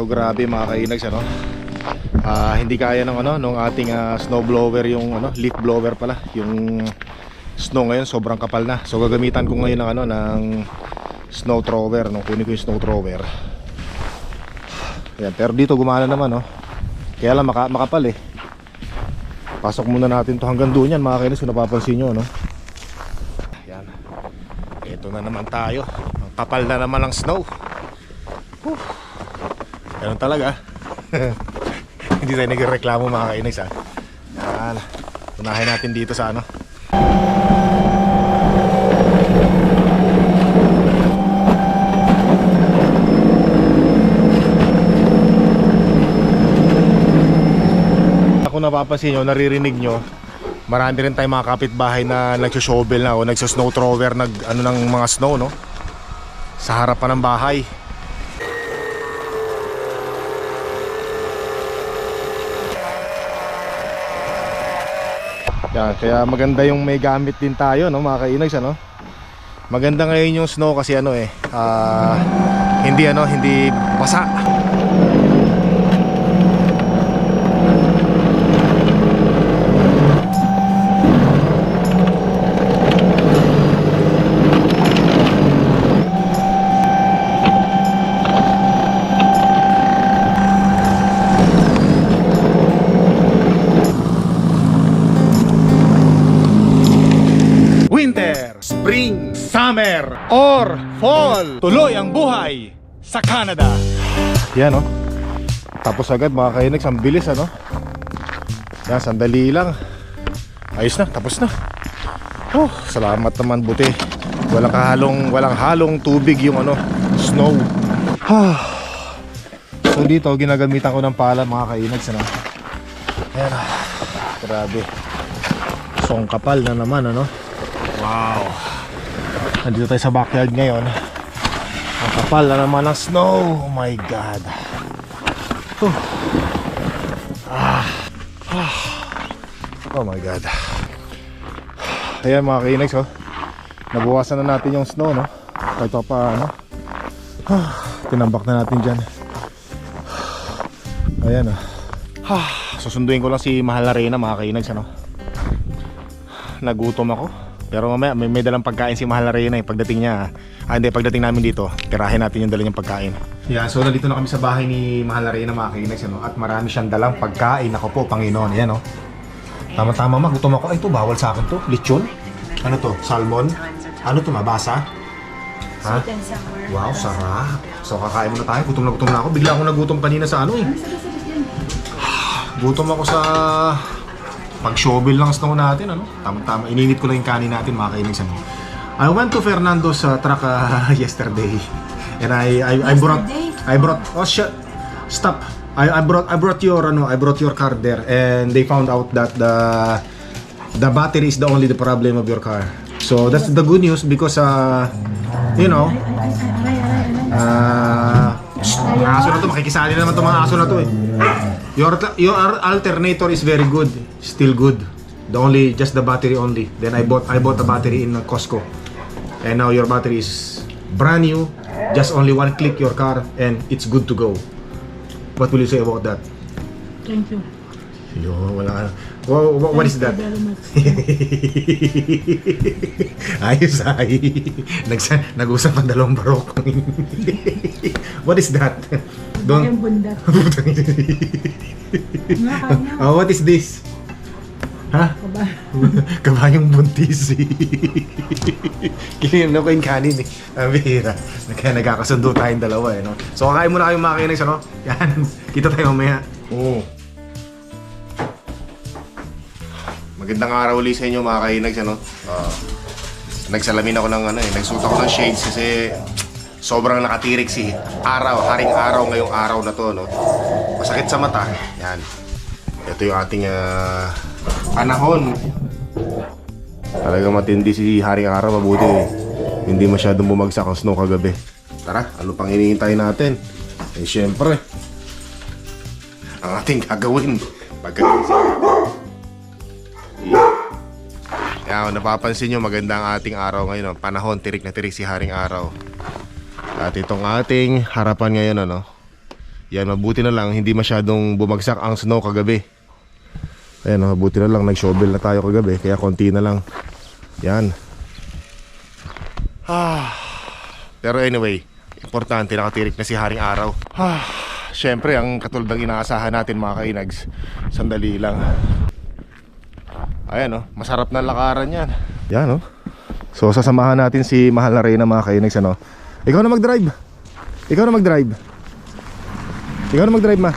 So grabe mga kainags ano. Ah, hindi kaya ng ano nung ating ah, snow blower yung ano, leaf blower pala, yung snow ngayon sobrang kapal na. So gagamitan ko ngayon ng ano ng snow thrower, nung kunin ko yung snow thrower. Ayan, pero dito gumana naman oh. Kaya lang maka, makapal eh. Pasok muna natin to hanggang doon yan mga kainis kung napapansin nyo no. Ayan. Ito na naman tayo. Ang kapal na naman ng snow. Whew. Ganun talaga. Hindi tayo nagreklamo mga kainis ha. Yan. Unahin natin dito sa ano. Ako napapansin nyo, naririnig nyo, marami rin tayong mga kapitbahay na nagsushovel na o nagsusnow thrower, nag, ano ng mga snow, no? Sa harapan ng bahay. Kaya maganda yung may gamit din tayo, no, mga kainags, ano? Maganda ngayon yung snow kasi ano eh, ah, hindi ano, hindi basa. Summer, or Fall. Tuloy ang buhay sa Canada. Yan oh. Tapos agad mga kainags, ang bilis ano. Yan, sandali lang. Ayos na, tapos na. Oh, salamat naman buti. Walang halong, walang halong tubig yung ano, snow. Ah. So dito ginagamitan ko ng pala mga kainags ano. Ayan ah. Grabe. So ang kapal na naman ano. Wow. Nandito tayo sa backyard ngayon. Ang kapal na naman ng snow. Oh my God. Huh. Ah. Ah. Oh my God. Ayan mga kainags oh. Nabuwasan na natin yung snow no. Kahit pa paano. Ah. Tinambak na natin dyan. Ayan oh. Ah. Susunduin ko lang si Mahal na Reyna mga kainags ano. Nagutom ako. Pero mamaya may, may dalang pagkain si Mahal na Reyna eh, pagdating niya. Ah, hindi, pagdating namin dito, tirahin natin yung dala niyang pagkain. Yeah, so nandito na kami sa bahay ni Mahal na Reyna mga kainags, ano? At marami siyang dalang pagkain. Ako po, Panginoon. Yan, oh. Tama-tama, magutom ako. Ay, ito, bawal sa akin to. Lechon? Ano to? Salmon? Ano to, mabasa? Ha? Wow, sarap. So, kakain muna tayo. Gutom na gutom na ako. Bigla akong nagutom kanina sa ano eh. Gutom ako sa pag-shovel lang snow natin, ano? Tama-tama. Ininit ko lang yung kanin natin, mga kainis, ano? I went to Fernando's uh, truck uh, yesterday. And I I, I brought I brought oh shit. Stop. I, I brought I brought your ano, I brought your car there and they found out that the the battery is the only the problem of your car. So that's the good news because uh you know uh, mga aso na to, makikisali na naman to mga aso na to eh. Your, your alternator is very good, still good. The only, just the battery only. Then I bought, I bought a battery in Costco. And now your battery is brand new. Just only one click your car and it's good to go. What will you say about that? Thank you. Yo, wala ka. Wha- wha- what is that? Ayos ay. Nagsa, nag-usap ang dalawang barok. what is that? Don't, Yung bunda. Nga ka na. oh, what is this? Ha? Kaba. Kabayong buntis eh. Kinino ko yung kanin eh. Ang bihira. Kaya nagkakasundo tayong dalawa eh. No? So kakain muna kayong mga kinags ano? Yan. Kita tayo mamaya. Oo. Magandang araw ulit sa inyo mga kainags ano? Ah, nagsalamin ako ng ano eh. Nagsuot ako ng shades kasi sobrang nakatirik si araw, haring araw ngayong araw na to no. Masakit sa mata. Yan. Ito yung ating ah, panahon. Talagang matindi si Haring Araw, mabuti eh. Hindi masyadong bumagsak ang snow kagabi. Tara, ano pang hinihintay natin? Eh syempre, ang ating gagawin pagkagising. Yeah. Yan, napapansin nyo, maganda ang ating araw ngayon. oh. Panahon, tirik na tirik si Haring Araw. At itong ating harapan ngayon, ano, Yan, mabuti na lang, hindi masyadong bumagsak ang snow kagabi. Ayan, oh, mabuti na lang, nag-shovel na tayo kagabi, kaya konti na lang. Yan. Ah. Pero anyway, importante, nakatirik na si Haring Araw. Ah. Siyempre, ang katulad inaasahan natin mga kainags, sandali lang. Ayan, oh, masarap na lakaran yan. Yan, oh. So, sasamahan natin si Mahal na Reyna mga kainags, ano. Ikaw na mag-drive. Ikaw na mag-drive. Ikaw na mag-drive, ma.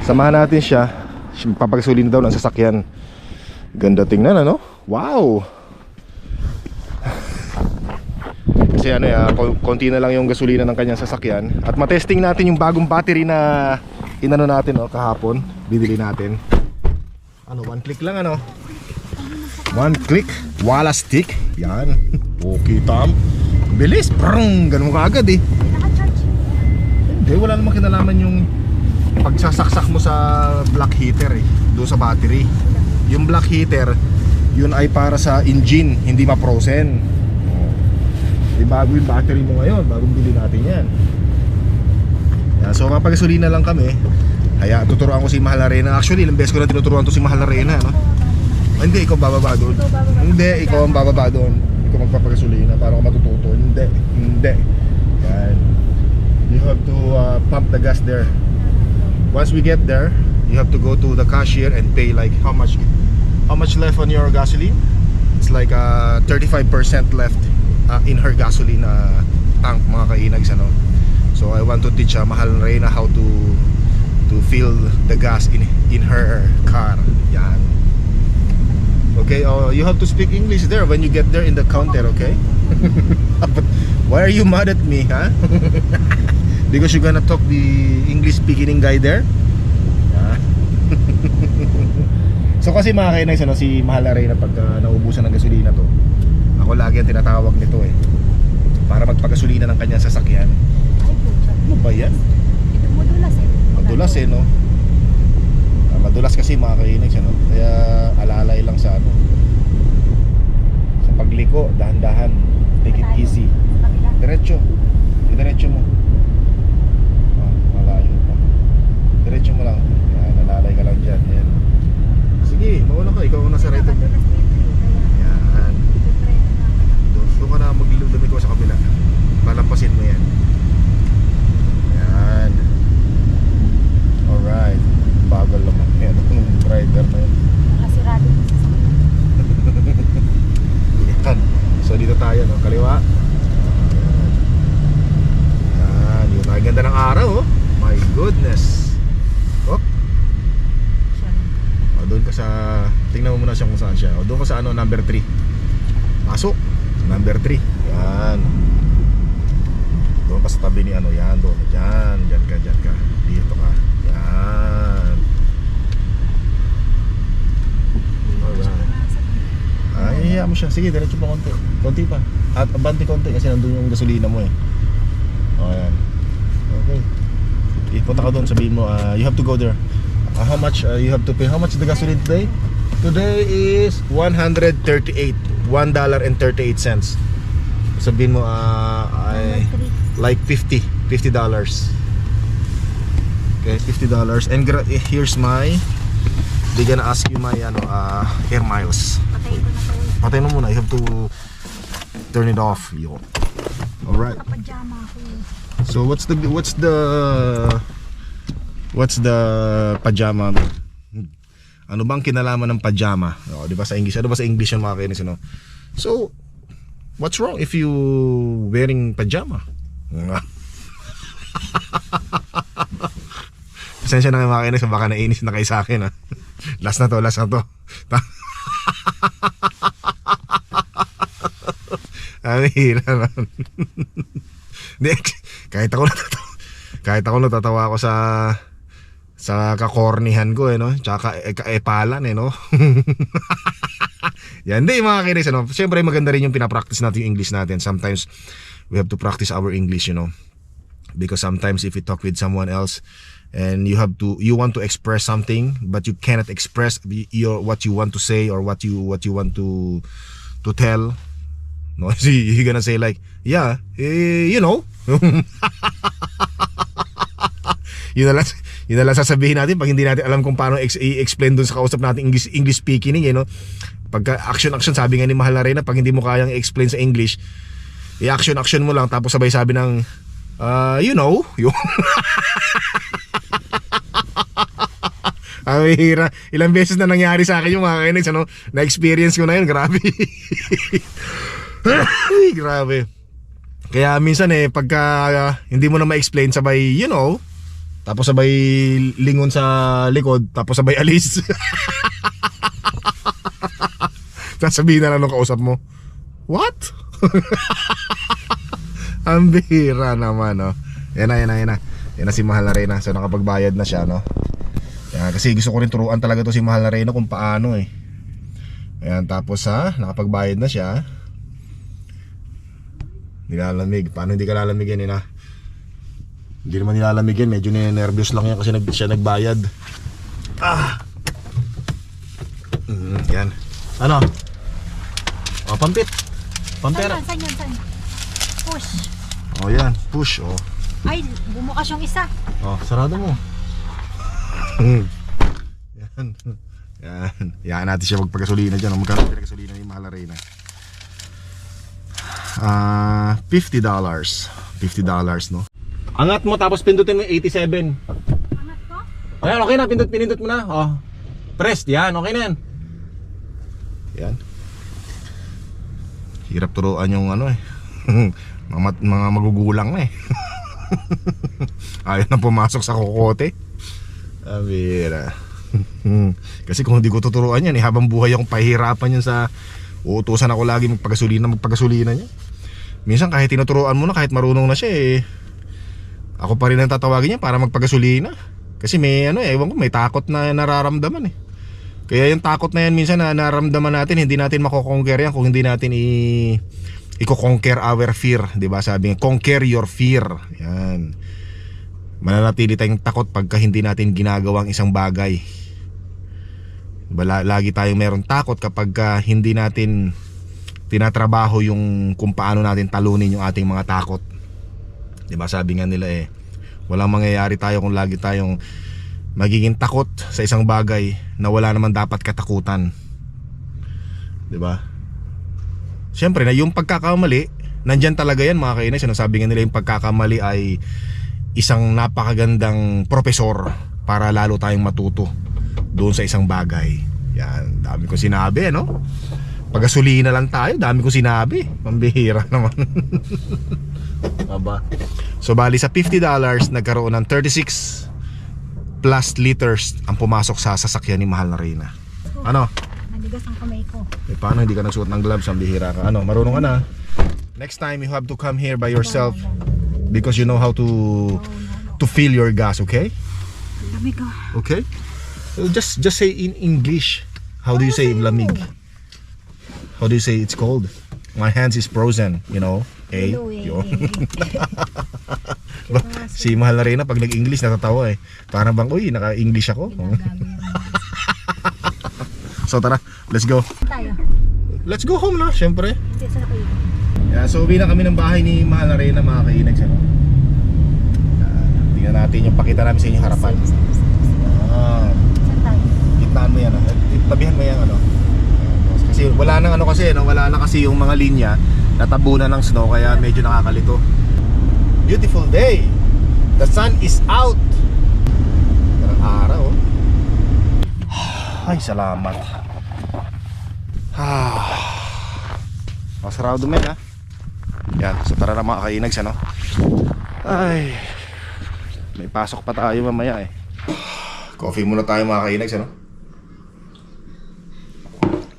Samahan natin siya. Siya- Papagasulin daw ng sasakyan. Ganda tingnan, ano? Wow! Kasi ano ya, kon- konti na lang yung gasolina ng kanyang sasakyan. At matesting natin yung bagong battery na inano natin, oh, kahapon. Binili natin. Ano, one click lang, ano? One click, wala stick. Yan. Okay, Tom. Bilis. Prong, ganun ka agad eh. Hindi, wala namang kinalaman yung pagsasaksak mo sa black heater eh, doon sa battery. Yung black heater, yun ay para sa engine, hindi ma-frozen. Oh. Di bago yung battery mo ngayon, bagong bili natin yan. Yan, so kapagasolina lang kami, kaya tuturuan ko si Mahal na Reyna. Actually, ilang beses ko na tinuturuan to si Mahal na Reyna, no? Ah, hindi, ikaw bababa doon. Hindi, ikaw ang bababa doon. Ikaw magpapagasolina para ako matututo. Hindi, hindi. Yan. You have to uh, pump the gas there. Once we get there, you have to go to the cashier and pay like how much how much left on your gasoline? It's like uh, 35% left uh, in her gasoline uh, tank mga kainags ano. So I want to teach uh, Mahal Reyna how to to fill the gas in in her car. Yan. Okay, oh, you have to speak English there when you get there in the counter, okay? Why are you mad at me, huh? Because you're gonna talk the English speaking guy there? So kasi mga kainags, ano, si Mahal na Reyna pag uh, naubusan ng gasolina to, ako lagi ang tinatawag nito eh. Para magpagasolina ng kanyang sasakyan. Ano ba yan? Ito madulas eh. Madulas eh, no? Ah, madulas kasi mga kainags, ano? Kaya alalay lang sa ano. Sa pagliko, dahan-dahan. Take it easy. Diretso. Diretso mo. Ah, malayo pa. Diretso mo lang. Yan, nalalay ka lang dyan. Yan. Sige, mauna ka. Ikaw ang nasa right. Yan. doon ka na maglulumit ko sa kabila. Palampasin mo yan. Yan. Alright. Bagal naman. Yan. Yung rider na yan. Nakasirado yung sasakyan. Yan. So dito tayo, no? Kaliwa. Ayan. Yan. Yun. Ang ganda ng araw, oh. My goodness. Oh. Siya. O, doon ka sa... Tingnan mo muna siya kung saan siya. O, doon ka ano, number 3. Pasok. Number 3. Yan. Doon ka sa tabi ni ano, yan. Doon. Yan. Diyan ka, diyan ka. Dito ka. Yan. Ay, hiya mo siya. Sige, diretso pa konti. Konti pa. At abante konti kasi nandun yung gasolina mo eh. O, yan. Okay. Ipunta ka doon, sabihin mo, uh, you have to go there. Uh, how much uh, you have to pay? How much the gasoline today? Today is 138. $1 and 38 cents. Sabihin mo, uh, I, like 50. $50. Okay, $50. And eh, here's my, they gonna ask you my ano, uh, air miles. Patay ko na to. Patay mo muna, you have to turn it off. Yo. Alright. So what's the what's the what's the pajama? Ano bang kinalaman ng pajama? O, 'di ba sa English? Ano ba sa English yung mga kainis ano? So what's wrong if you wearing pajama? Pasensya na kayo mga kainis, baka nainis na kayo sa akin ha. Last na to, last na to. Ang naman. Hindi, kahit ako natatawa, kahit ako natatawa ako sa sa kakornihan ko eh no, tsaka ka- kaepalan eh no. Yan, hindi mga kinis ano. Siyempre maganda rin yung pinapractice natin yung English natin. Sometimes we have to practice our English, you know. Because sometimes if you talk with someone else and you have to you want to express something but you cannot express your what you want to say or what you what you want to to tell no so you're gonna say like yeah eh, you know yun na lang, yun na lang sasabihin natin pag hindi natin alam kung paano ex- i-explain dun sa kausap natin English, English speaking eh, no? Pagka action action sabi nga ni Mahal na pag hindi mo kayang i-explain sa English i-action action mo lang tapos sabay sabi ng uh, you know. Yun ang hira ilang beses na nangyari sa akin yung mga kainex ano? Na-experience ko na yun grabe. Ay, grabe. Kaya minsan eh pagka uh, hindi mo na ma-explain sabay you know tapos sabay lingon sa likod tapos sabay alis sasabihin na lang nung kausap mo what? Ang bihira naman, no? Yan na, yan na, yan na. Yan na si Mahal na Reyna. So, nakapagbayad na siya, no? Yan, kasi gusto ko rin turuan talaga to si Mahal na Reyna kung paano, eh. Ayan, tapos ha, nakapagbayad na siya. Nilalamig. Paano hindi ka lalamigin, eh, na? Hindi naman nilalamigin. Medyo nervous lang yan kasi nag, siya nagbayad. Ah! Mm, yan. Ano? O, pampit. Pampera. Saan yan? Saan yan? Saan? Push. Oh, yan. Push, oh. Ay, bumukas yung isa. Oh, sarado mo. yan. Yan. Yan natin siya magpagasolina dyan. Oh, Magkano pinagasolina ni Mahal na Reyna? Ah, $50. $50, no? Angat mo tapos pindutin mo yung 87. Angat ko? Ayan, okay na. Pindut, pinindot mo na. Oh. Pressed. Yan, okay na yan. Yan. Hirap turuan yung ano eh. mga, mga magugulang na eh. Ayaw na pumasok sa kokote. Abira. Kasi kung hindi ko tuturuan yan eh, habang buhay akong pahirapan yan sa uutusan ako lagi magpagasolina, magpagasolina niya. Minsan kahit tinuturuan mo na, kahit marunong na siya eh, ako pa rin ang tatawagin niya para magpagasolina. Kasi may ano eh, ewan ko, may takot na nararamdaman eh. Kaya yung takot na yan minsan na nararamdaman natin, hindi natin makokonquer yan kung hindi natin i i-conquer our fear, 'di ba? Sabi nga, conquer your fear. Yan. Mananatili tayong takot pagka hindi natin ginagawang isang bagay. Diba, la- lagi tayong meron takot kapag ka hindi natin tinatrabaho yung kung paano natin talunin yung ating mga takot. 'Di ba? Sabi nga nila eh, walang mangyayari tayo kung lagi tayong magiging takot sa isang bagay na wala naman dapat katakutan. 'Di ba? Siyempre na yung pagkakamali, nandyan talaga yan mga kainis. Ano sabi nga nila yung pagkakamali ay isang napakagandang profesor para lalo tayong matuto doon sa isang bagay. Yan, dami ko sinabi, ano? Pagasolina lang tayo, dami ko sinabi. Pambihira naman. Aba. So bali sa $50, nagkaroon ng 36 plus liters ang pumasok sa sasakyan ni Mahal na Reyna. Ano? Naligas ang kamay ko. Eh, paano hindi ka nagsuot ng gloves? Ang bihira ka. Ano, marunong ka na. Next time, you have to come here by yourself because you know how to to fill your gas, okay? Lamig ko. Okay? So just just say in English. How do you say lamig? How do you say it's cold? My hands is frozen, you know? Eh, Hello, eh. yun. Ba- si Mahal na Reyna pag nag-English natatawa eh. Parang bang, uy, naka-English ako. So tara, let's go. tayo. Let's go home na, syempre. Yeah, so uwi na kami ng bahay ni Mahal na Reyna mga kainags ano? Uh, tingnan natin yung pakita namin sa inyo yung harapan ah, tayo? Gitnaan mo yan ah. Eh, Tabihan mo yan ano. Kasi wala nang ano kasi no? Wala na kasi yung mga linya Natabunan ng snow kaya medyo nakakalito. Beautiful day. The sun is out. Parang araw oh. Ay salamat. Ah. Masarado men ha Yan, so tara na mga kainags ano? Ay May pasok pa tayo mamaya eh. Coffee muna tayo mga kainags ano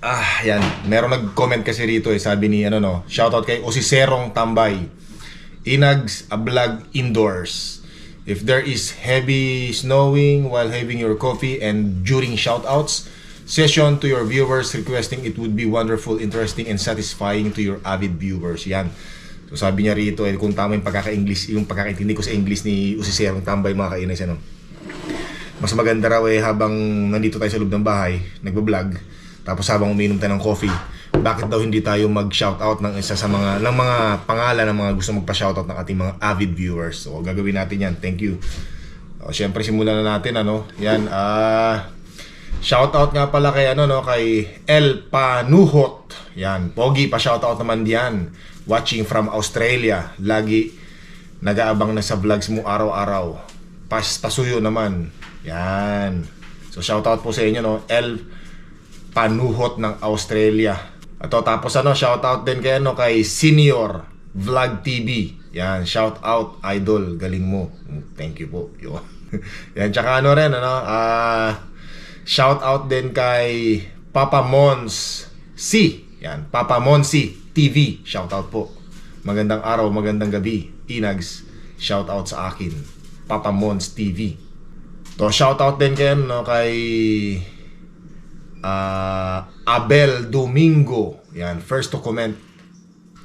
Ah, yan. Meron nag-comment kasi rito eh, sabi ni ano no, shoutout kay Osiserong Tambay. Inags a vlog indoors. If there is heavy snowing while having your coffee and during shoutouts, session to your viewers requesting it would be wonderful, interesting, and satisfying to your avid viewers. Yan. So sabi niya rito, eh, kung tama yung pagkaka-English, yung pagkakaintindi ko sa English ni Osiserong Tambay mga kainis, ano. Mas maganda raw eh habang nandito tayo sa loob ng bahay, nagbablog, tapos habang umiinom tayo ng coffee, bakit daw hindi tayo mag-shoutout ng isa sa mga ng mga pangalan ng mga gusto magpa-shoutout ng ating mga avid viewers. So gagawin natin 'yan. Thank you. O syempre simulan na natin ano. Yan ah Shoutout nga pala kay ano no kay El Panuhot. Yan, pogi pa shoutout naman diyan. Watching from Australia. Lagi nag-aabang na sa vlogs mo araw-araw. Pas pasuyo naman. Yan. So shoutout po sa inyo no, El Panuhot ng Australia. Ato tapos ano, shoutout din kay ano kay Senior Vlog TV. Yan, shoutout idol, galing mo. Thank you po. Yo. Yan, tsaka ano rin ano, ah Shout out din kay Papa Mons C. Yan, Papa Monsi TV. Shout out po. Magandang araw, magandang gabi. Inags, shout out sa akin. Papa Mons TV. To shout out din kay no kay ah, Abel Domingo. Yan, first to comment.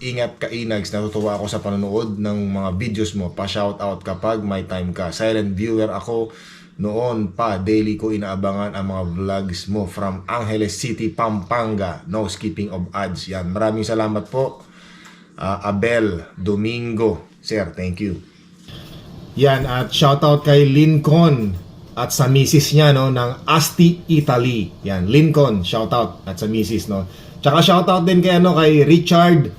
Ingat ka Inags, natutuwa ako sa panonood ng mga videos mo. Pa-shout out kapag may time ka. Silent viewer ako noon pa daily ko inaabangan ang mga vlogs mo from Angeles City, Pampanga. No skipping of ads. Yan. Maraming salamat po. Ah, Abel Domingo. Sir, thank you. Yan at shoutout kay Lincoln at sa misis niya no ng Asti Italy. Yan, Lincoln, shoutout at sa misis no. Tsaka shoutout din kay ano kay Richard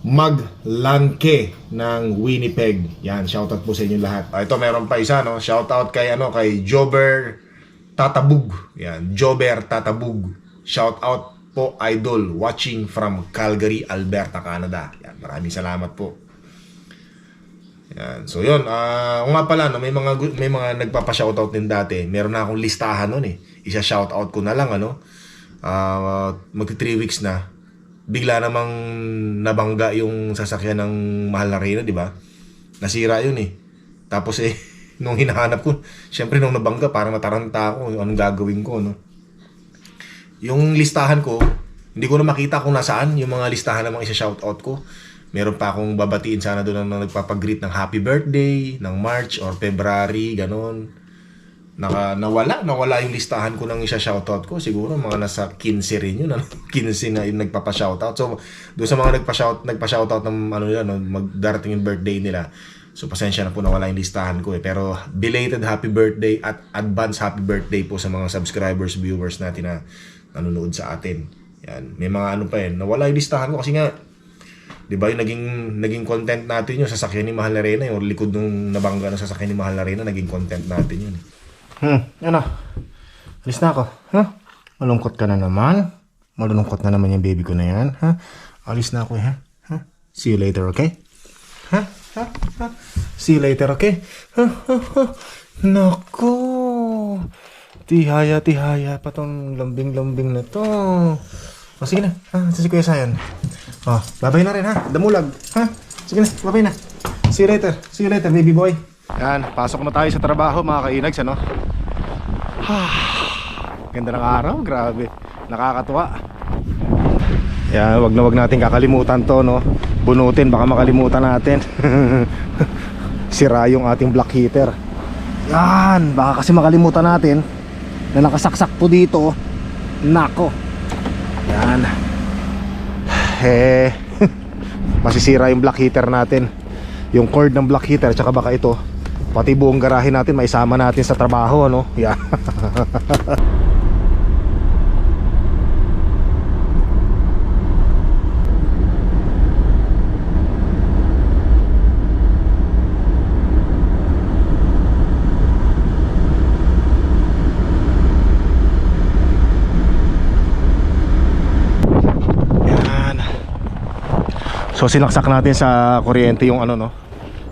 Maglanke ng Winnipeg. Yan, shoutout po sa inyo lahat. Ah, ito meron pa isa no. Shoutout kay ano kay Jober Tatabug. Yan, Jober Tatabug. Shoutout po idol watching from Calgary, Alberta, Canada. Yan, maraming salamat po. Yan. So yun, uh, nga pala no, may mga may mga nagpapa-shoutout din dati. Meron na akong listahan noon eh. Isa shoutout ko na lang ano. Ah, magti 3 weeks na. Bigla namang nabangga yung sasakyan ng mahal na Reyna, di ba? Nasira yun eh. Tapos eh nung hinahanap ko, syempre nung nabangga, parang nataranta ako, anong gagawin ko, no? Yung listahan ko, hindi ko na makita kung nasaan yung mga listahan ng mga isa-shoutout ko. Meron pa akong babatiin sana doon na nagpapag-greet ng happy birthday, ng March or February, ganon. Naka, nawala, nawala yung listahan ko ng isa-shoutout ko. Siguro mga nasa 15 rin yun, ano? 15 na yung nagpapa-shoutout. So, doon sa mga nagpa-shout, nagpa-shoutout ng ano nila, no, magdarating yung birthday nila. So, pasensya na po nawala yung listahan ko eh. Pero, belated happy birthday at advance happy birthday po sa mga subscribers, viewers natin na nanonood sa atin. Yan. May mga ano pa eh. Nawala yung listahan ko kasi nga, Di ba yung naging, naging content natin yung sasakyan ni Mahal na Reyna, yung likod nung nabangga ng sasakyan ni Mahal na Reyna, naging content natin yun. Hmm, ano? Alis na ako. Ha? Malungkot ka na naman. Malungkot na naman yung baby ko na yan. Ha? Alis na ako eh. Ha? ha? See you later, okay? Ha? Ha? Ha? See you later, okay? Ha? Ha? Ha? Nako. Tihaya, tihaya pa tong lambing-lambing na to. O sige na. Ha? Ito si Kuya Sayan. O, babay na rin ha. Damulag. Ha? Sige na, babay na. See you later. See you later, baby boy. Yan, pasok na tayo sa trabaho mga kainags, ano? Ganda ng araw, grabe. Nakakatuwa. Yan, wag na wag natin kakalimutan to, no? Bunutin, baka makalimutan natin. Sira yung ating black heater. Yan, baka kasi makalimutan natin na nakasaksak po dito. Nako. Yan. Eh, masisira yung black heater natin. Yung cord ng black heater, tsaka baka ito, pati buong garahe natin, maisama natin sa trabaho, ano? Yan. So sinaksak natin sa kuryente yung ano no.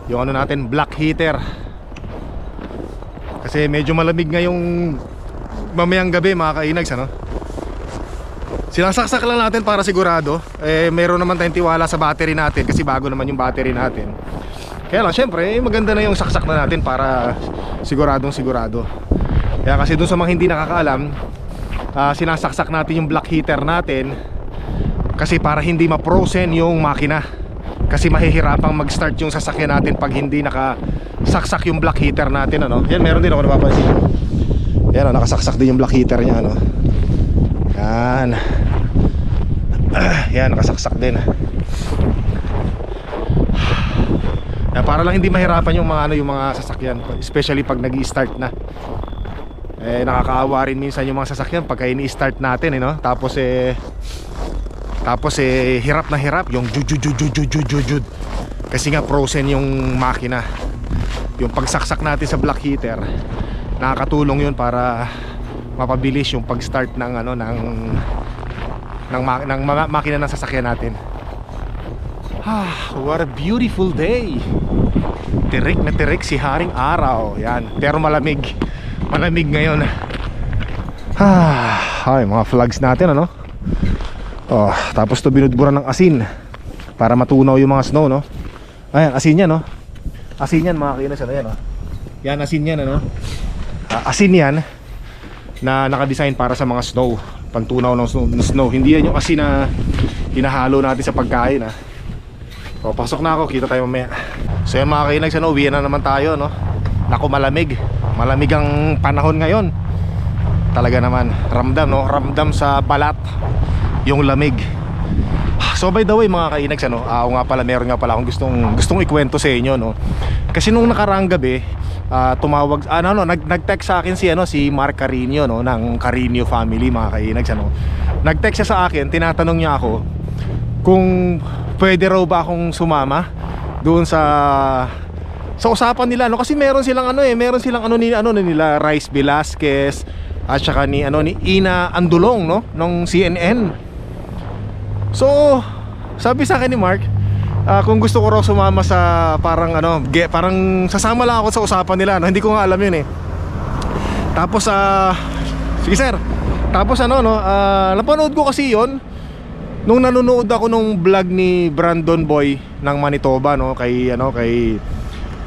Yung ano natin black heater. Kasi medyo malamig ngayong mamayang gabi mga kainags ano. Sinasaksak lang natin para sigurado. Eh meron naman tayong tiwala sa battery natin kasi bago naman yung battery natin. Kaya lang syempre eh, maganda na yung saksak na natin para siguradong sigurado. Kaya kasi dun sa mga hindi nakakaalam, ah, sinasaksak natin yung black heater natin kasi para hindi ma-frozen yung makina kasi mahihirapang mag-start yung sasakyan natin pag hindi nakasaksak yung black heater natin ano. Yan meron din ako napapansin. Yan oh, nakasaksak din yung black heater niya ano. Yan. Yan nakasaksak din. Kaya para lang hindi mahirapan yung mga ano yung mga sasakyan, especially pag nag-i-start na. Eh nakakaawa rin minsan yung mga sasakyan pagka ini-start natin eh no. Tapos eh tapos eh hirap na hirap yung jud jud jud jud jud jud jud jud. Kasi nga frozen yung makina. Yung pagsaksak natin sa black heater, nakakatulong yun para mapabilis yung pag-start ng ano ng ng, ma- ng makina ng sasakyan natin. Ah, what a beautiful day. Tirik na tirik si Haring Araw. Yan, pero malamig. Malamig ngayon. Ah, ay mga flags natin ano. Oh, tapos to binudburan ng asin para matunaw yung mga snow, no? Ayan, asin yan, no? Asin yan, mga kinas, ano yan, no? Yan, asin yan, ano? Ah, asin yan na nakadesign para sa mga snow pantunaw ng snow, ng snow. hindi yan yung asin na hinahalo natin sa pagkain ha o pasok na ako kita tayo mamaya so yan mga kainags ano uwi na naman tayo no naku malamig malamig ang panahon ngayon talaga naman ramdam no ramdam sa balat yung lamig So by the way mga kainags ano, ah, ako nga pala meron nga pala akong gustong gustong ikwento sa inyo no. Kasi nung nakaraang gabi, ah, tumawag ano no, nag nag-text sa akin si ano si Mark Carino no ng Carino family mga kainags ano. Nag-text siya sa akin, tinatanong niya ako kung pwede raw ba akong sumama doon sa sa usapan nila no kasi meron silang ano eh, meron silang ano ni ano nila Rice Velasquez at saka ni ano ni Ina Andulong no ng CNN. So, sabi sa akin ni Mark, ah, kung gusto ko raw sumama sa parang ano, ge, parang sasama lang ako sa usapan nila, no? hindi ko nga alam yun eh. Tapos ah, sige sir. Tapos ano no, ah, napanood ko kasi 'yon nung nanonood ako nung vlog ni Brandon Boy ng Manitoba no, kay ano, kay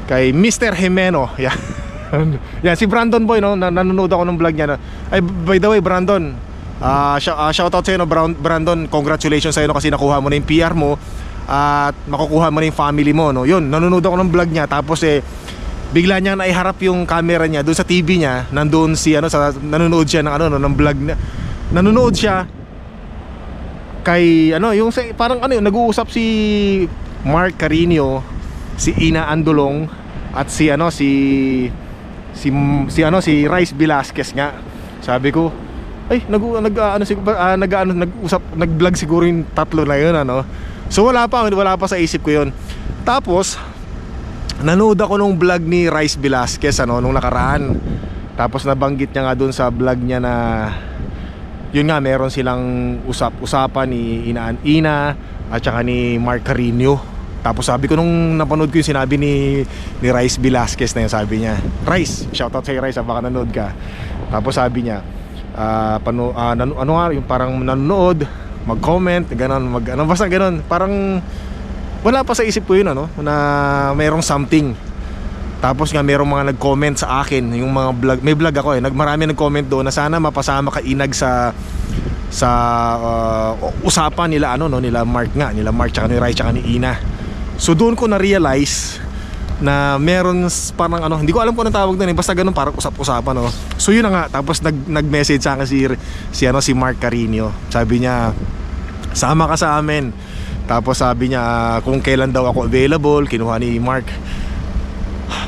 kay Mr. Jimeno. Yan. Yan si Brandon Boy no, nan- nanonood ako ng vlog niya. No? Ay by the way Brandon, ah sh- ah, shout out sa no, Brandon. Congratulations sa no, kasi nakuha mo na yung PR mo at makukuha mo na yung family mo no. Yun, nanonood ako ng vlog niya tapos eh bigla niya naiharap yung camera niya doon sa TV niya. Nandoon si ano sa nanonood siya ng ano no, ng vlog na nanonood siya kay ano yung parang ano yung nag-uusap si Mark Carino, si Ina Andulong at si ano si si si ano si Rice Velasquez nga. Sabi ko, ay nag nag ano siguro ah, nag ano nag-usap nag-vlog siguro yung tatlo na yun ano. So wala pa wala pa sa isip ko yun. Tapos nanood ako nung vlog ni Rice Velasquez ano nung nakaraan. Tapos nabanggit niya nga doon sa vlog niya na yun nga meron silang usap-usapan ni Ina Ina at saka ni Mark Carino. Tapos sabi ko nung napanood ko yung sinabi ni ni Rice Velasquez na yun sabi niya, Rice, shoutout sa Rice, ah, baka nanood ka. Tapos sabi niya, ah, pano, ah, nanu- ano nga, yung parang nanonood, mag-comment, ganun, mag, ano, basta ganun. Parang wala pa sa isip ko yun ano, na merong something. Tapos nga merong mga nag-comment sa akin, yung mga vlog, may vlog ako eh, nag, marami nag-comment doon na sana mapasama ka inag sa sa uh, usapan nila ano no nila Mark nga nila Mark tsaka ni Rai tsaka ni Ina so doon ko na realize na meron parang ano hindi ko alam kung anong tawag doon eh basta ganun parang usap-usapan no so yun na nga tapos nag nag-message sa akin si si ano si Mark Carino sabi niya sama ka sa amin. Tapos sabi niya kung kailan daw ako available kinuha ni Mark.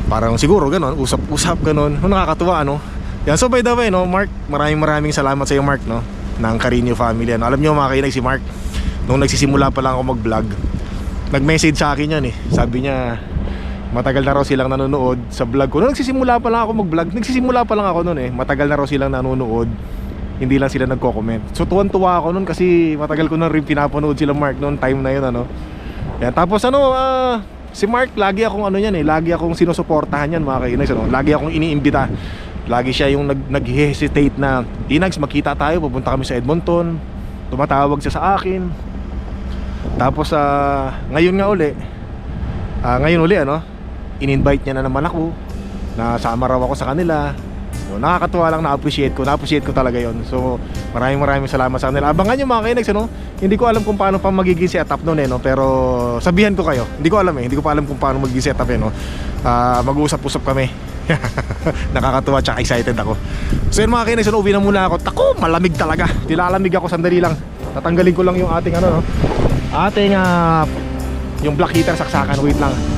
Parang siguro ganun usap-usap ganun. No, nakakatuwa ano yan so by the way no Mark maraming maraming salamat sa iyo Mark no ng Carino family ano. Alam niyo mga kainig si Mark nung nagsisimula pa lang ako mag-vlog nag-message sa akin yan eh. Sabi niya matagal na raw silang nanonood sa vlog ko. Nung nagsisimula pa lang ako mag-vlog nagsisimula pa lang ako noon eh. Matagal na raw silang nanonood. Hindi lang sila nagko-comment. So tuwan-tuwa ako noon kasi matagal ko na rin pinapanood sila Mark noon time na yun ano. Yan tapos ano ah, si Mark lagi akong ano yan eh lagi akong sinusuportahan yan mga kainis ano. Lagi akong iniimbita. Lagi siya yung nag nag-hesitate na Inags magkita tayo pupunta kami sa Edmonton. Tumatawag siya sa akin. Tapos ah, ngayon nga uli ah, ngayon uli ano in-invite niya na naman ako. Na sama raw ako sa kanila. So, nakakatuwa lang na-appreciate ko. Na-appreciate ko talaga yon so maraming maraming salamat sa kanila. Abangan nyo mga kainex ano? Hindi ko alam kung paano pa magiging setup noon eh no? Pero sabihan ko kayo. Hindi ko alam eh. Hindi ko pa alam kung paano magiging setup eh no? Ah, mag-uusap-usap kami. Nakakatuwa tsaka excited ako. So yun mga kainex ano, uwi na muna ako. Tako malamig talaga. Nilalamig ako sandali lang. Tatanggalin ko lang yung ating ano no? Ating ah, yung black heater saksakan. Wait lang